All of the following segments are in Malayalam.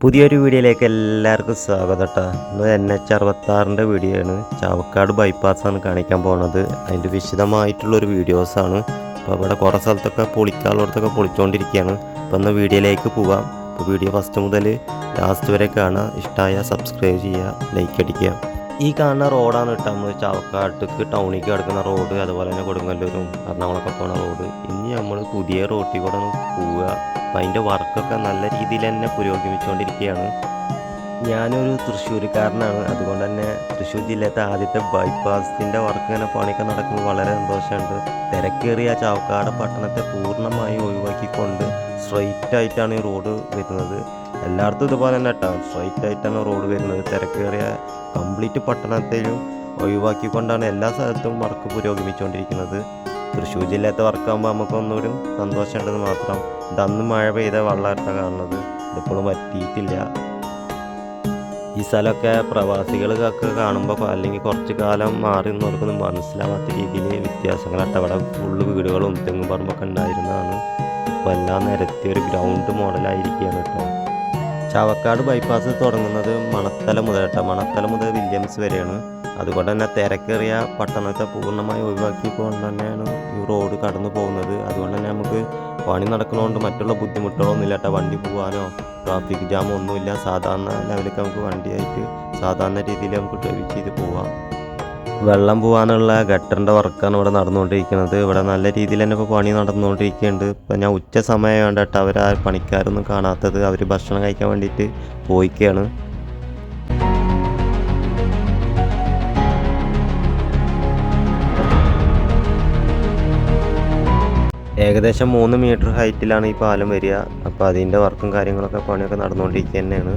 പുതിയൊരു വീഡിയോയിലേക്ക് എല്ലാവർക്കും സ്വാഗതം കേട്ടോ ഇന്ന് എൻ എച്ച് അറുപത്താറിന്റെ വീഡിയോ ആണ്. ചാവക്കാട് ബൈപ്പാസാണ് കാണിക്കാൻ പോകുന്നത് അതിന്റെ വിശദമായിട്ടുള്ളൊരു വീഡിയോസാണ് അപ്പോൾ അവിടെ കുറേ സ്ഥലത്തൊക്കെ പൊളിക്കാനുള്ളടത്തൊക്കെ പൊളിച്ചുകൊണ്ടിരിക്കുകയാണ് അപ്പോൾ ഒന്ന് വീഡിയോയിലേക്ക് പോവാം. അപ്പോൾ വീഡിയോ ഫസ്റ്റ് മുതൽ ലാസ്റ്റ് വരെ കാണുക. ഇഷ്ടമായ സബ്സ്ക്രൈബ് ചെയ്യുക ലൈക്ക് അടിക്കുക. ഈ കാണുന്ന റോഡാണ് കേട്ടോ നമ്മൾ ചാവക്കാട്ടേക്ക് ടൗണിലേക്ക് കിടക്കുന്ന റോഡ് അതുപോലെ തന്നെ കൊടുങ്ങല്ലൂരും എറണാകുളമൊക്കെ പോണ റോഡ്. ഇനി നമ്മൾ പുതിയ റോട്ടിൽ കൂടെ പോവുക. അപ്പം അതിന്റെ വർക്കൊക്കെ നല്ല രീതിയിൽ തന്നെ പുരോഗമിച്ചുകൊണ്ടിരിക്കുകയാണ്. ഞാനൊരു തൃശ്ശൂർക്കാരനാണ് അതുകൊണ്ട് തന്നെ തൃശ്ശൂർ ജില്ലയിലത്തെ ആദ്യത്തെ ബൈപ്പാസിന്റെ വർക്ക് ഇങ്ങനെ പണിയൊക്കെ നടക്കുന്നത് വളരെ സന്തോഷമുണ്ട്. തിരക്കേറിയ ചാവക്കാട് പട്ടണത്തെ പൂർണമായും ഒഴിവാക്കിക്കൊണ്ട് സ്ട്രെയിറ്റ് ആയിട്ടാണ് ഈ റോഡ് വരുന്നത്. എല്ലായിടത്തും ഇതുപോലെ തന്നെ കേട്ടോ. സ്ട്രൈറ്റ് ആയിട്ടാണ് റോഡ് വരുന്നത്. തിരക്കേറിയ കംപ്ലീറ്റ് പട്ടണത്തെയും ഒഴിവാക്കിക്കൊണ്ടാണ് എല്ലാ സ്ഥലത്തും വർക്ക് പുരോഗമിച്ചുകൊണ്ടിരിക്കുന്നത്. തൃശ്ശൂർ ജില്ലത്തെ വർക്കാകുമ്പോൾ നമുക്ക് ഒന്നുകൂടി സന്തോഷമുണ്ടെന്ന് മാത്രം. ഇതന്ന് മഴ പെയ്ത വെള്ളമായിട്ടാണ് കാണുന്നത്. ഇതിപ്പോഴും പറ്റിയിട്ടില്ല ഈ സ്ഥലമൊക്കെ പ്രവാസികൾക്കൊക്കെ കാണുമ്പോൾ അല്ലെങ്കിൽ കുറച്ച് കാലം മാറി നിന്നവർക്കൊന്നും മനസ്സിലാവാത്ത രീതിയിൽ വ്യത്യാസങ്ങളായിട്ട് അവിടെ ഫുള്ള് വീടുകളും തെങ്ങും പറമ്പൊക്കെ ഉണ്ടായിരുന്നതാണ്. ഇപ്പോൾ എല്ലാം നിരത്തി ഒരു ഗ്രൗണ്ട് മോഡലായിരിക്കുകയാണ് കേട്ടോ. ചാവക്കാട് ബൈപ്പാസ് തുടങ്ങുന്നത് മണത്തല മുതൽ കേട്ടോ. മണത്തല മുതൽ വില്യംസ് വരെയാണ്. അതുകൊണ്ട് തന്നെ തിരക്കേറിയ പട്ടണത്തെ പൂർണമായി ഒഴിവാക്കിക്കൊണ്ട് തന്നെയാണ് ഈ റോഡ് കടന്നു പോകുന്നത്. അതുകൊണ്ട് തന്നെ നമുക്ക് പണി നടക്കുന്നതുകൊണ്ട് മറ്റുള്ള ബുദ്ധിമുട്ടുകളൊന്നും ഇല്ല കേട്ടോ. വണ്ടി പോകാനോ ട്രാഫിക് ജാമോ ഒന്നുമില്ല. സാധാരണ ലെവലിലേക്ക് നമുക്ക് വണ്ടിയായിട്ട് സാധാരണ രീതിയിൽ നമുക്ക് ഡ്രൈവ് ചെയ്ത് പോവാം. വെള്ളം പോകാനുള്ള ഗട്ടറിന്റെ വർക്കാണ് ഇവിടെ നടന്നുകൊണ്ടിരിക്കുന്നത്. ഇവിടെ നല്ല രീതിയിൽ തന്നെ ഇപ്പോൾ പണി നടന്നുകൊണ്ടിരിക്കുന്നുണ്ട്. ഇപ്പം ഞാൻ ഉച്ച സമയം വേണ്ടിട്ട് അവർ ആ പണിക്കാരൊന്നും കാണാത്തത്. അവർ ഭക്ഷണം കഴിക്കാൻ വേണ്ടിയിട്ട് പോയിക്കുകയാണ് ഏകദേശം മൂന്ന് മീറ്റർ ഹൈറ്റിലാണ് ഈ പാലം വരിക. അപ്പോൾ അതിന്റെ വർക്കും കാര്യങ്ങളൊക്കെ പണിയൊക്കെ നടന്നുകൊണ്ടിരിക്കുക തന്നെയാണ്.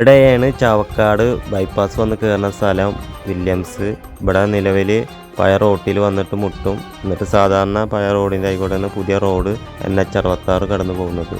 ഇവിടെയാണ് ചാവക്കാട് ബൈപ്പാസ് വന്ന് കയറുന്ന സ്ഥലം വില്യംസ് ഇവിടെ നിലവിൽ പഴയ റോട്ടിൽ വന്നിട്ട് മുട്ടും എന്നിട്ട് സാധാരണ പഴയ റോഡിന്റെ ആയിക്കോട്ടെ പുതിയ റോഡ് എൻ എച്ച് അറുപത്താറ് കടന്നു പോകുന്നത്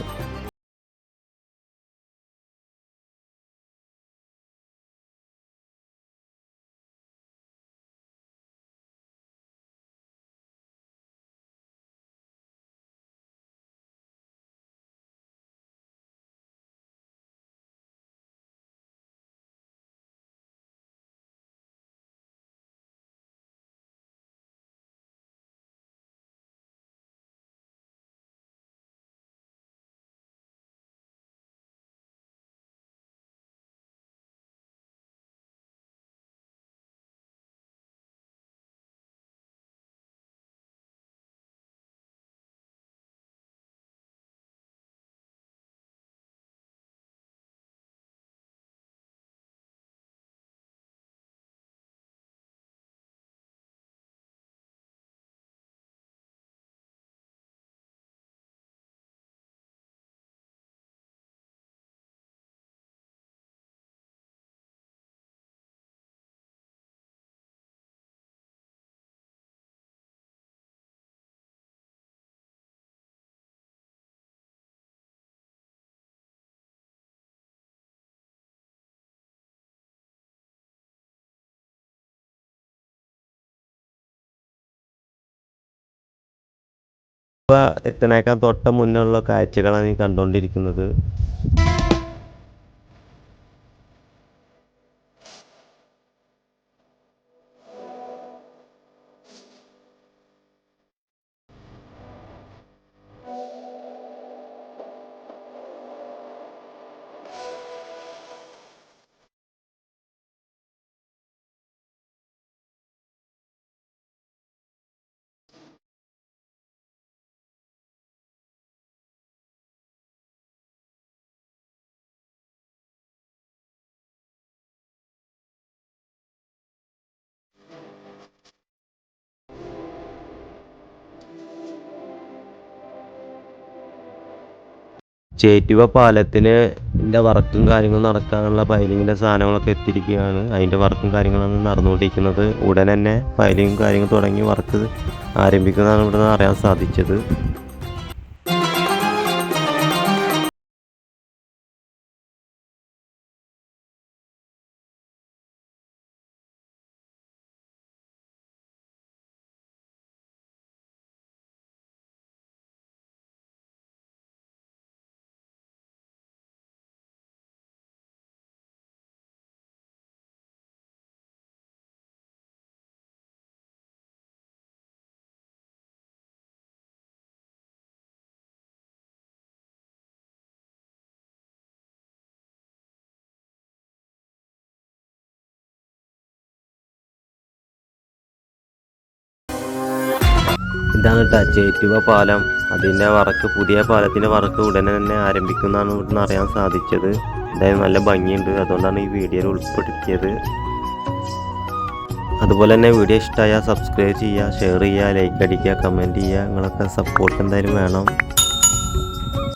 ഇപ്പോൾ എത്തനേക്കാൾ തൊട്ട് മുന്നേയുള്ള കാഴ്ചകളാണ് ഈ കണ്ടുകൊണ്ടിരിക്കുന്നത് ചേറ്റുവ പാലത്തിന് വർക്കും കാര്യങ്ങളും നടക്കാനുള്ള ഫയലിങ്ങിന്റെ സാധനങ്ങളൊക്കെ എത്തിയിരിക്കുകയാണ്. അതിന്റെ വർക്കും കാര്യങ്ങളാണ് നടന്നുകൊണ്ടിരിക്കുന്നത്. ഉടൻ തന്നെ ഫയലിങ്ങും കാര്യങ്ങളും തുടങ്ങി വർക്ക് ആരംഭിക്കുന്നതാണ് ഇവിടെ നിന്ന് അറിയാൻ സാധിച്ചത്. ഇതാണ് കേട്ടോ ചേറ്റുവ പാലം. അതിന്റെ വർക്ക് പുതിയ പാലത്തിന്റെ വർക്ക് ഉടനെ തന്നെ ആരംഭിക്കുന്നതാണ് ഇവിടുന്ന് അറിയാൻ സാധിച്ചത്. എന്തായാലും നല്ല ഭംഗിയുണ്ട്. അതുകൊണ്ടാണ് ഈ വീഡിയോയിൽ ഉൾപ്പെടുത്തിയത്. അതുപോലെ തന്നെ വീഡിയോ ഇഷ്ടമായാൽ സബ്സ്ക്രൈബ് ചെയ്യുക ഷെയർ ചെയ്യുക ലൈക്ക് അടിക്കുക കമന്റ് ചെയ്യുക. നിങ്ങളൊക്കെ സപ്പോർട്ട് എന്തായാലും വേണം.